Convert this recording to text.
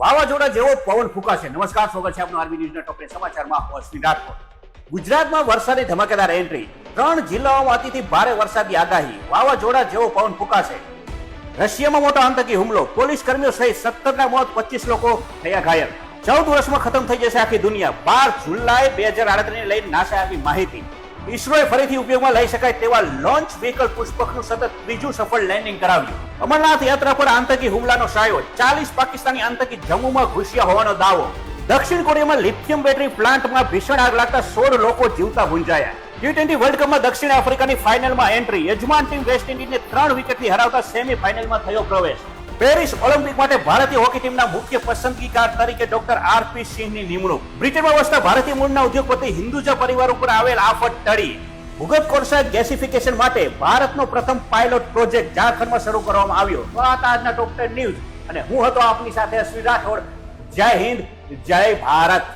વાવાઝોડા જેવો પવન ફૂંકાશે. નમસ્કાર, સ્વાગત છે આપનું આરબી ન્યૂઝના ટોપે સમાચારમાં. અશ્વિન રાઠોડ ગુજરાતમાં વરસાદી ધમાકેદાર એન્ટ્રી ત્રણ જિલ્લાઓમાં અતિથી ભારે વરસાદની આગાહી. વાવાઝોડા જેવો પવન ફૂંકાશે. રશિયામાં મોટો આતંકી હુમલો. પોલીસ કર્મીઓ સહિત સત્તરના મોત પચીસ લોકો થયા ઘાયલ. ચૌદ વર્ષમાં ખતમ થઈ જશે આખી દુનિયા. બાર જુલાઈ બે હજાર આડત્રીસ લઈને નાસા આપી માહિતી. ઇસરોએ ફરીથી ઉપયોગમાં લઈ શકાય તેવા લોન્ચ વ્હીકલ પુષ્પકનું સતત ત્રીજું સફળ લેન્ડિંગ કરાવ્યું. અમરનાથ યાત્રા પર આતંકી હુમલાનો સાયો, ચાલીસ પાકિસ્તાની આતંકી જમ્મુમાં ઘૂસ્યા હોવાનો દાવો. દક્ષિણ કોરિયામાં લિથિયમ બેટરી પ્લાન્ટમાં ભીષણ આગ લાગતા સોળ લોકો જીવતા ભૂંજાયા ટી ટ્વેન્ટી વર્લ્ડ કપમાં દક્ષિણ આફ્રિકાની ફાઇનલમાં એન્ટ્રી યજમાન ટીમ વેસ્ટ ઇન્ડિઝને ત્રણ વિકેટથી હરાવતા સેમી ફાઇનલમાં થયો પ્રવેશ. પેરિસ ઓલિમ્પિક માટે ભારતીય હોકી ટીમના મુખ્ય પસંદગીકાર તરીકે ડોક્ટર આર પી સિંહની નિમણૂક. બ્રિટનમાં વસતા ભારતીય મૂળના ઉદ્યોગપતિ હિન્દુજા પરિવાર ઉપર આવેલ આફત ટળી. ભૂગત કોળસા ગેસિફિકેશન માટે ભારતનો પ્રથમ પાયલોટ પ્રોજેક્ટ ઝારખંડમાં શરૂ કરવામાં આવ્યો. તો આ હતા આજના ટેન ન્યૂઝ અને હું હતો આપની સાથે અશ્વિન રાઠોડ. જય હિન્દ, જય ભારત.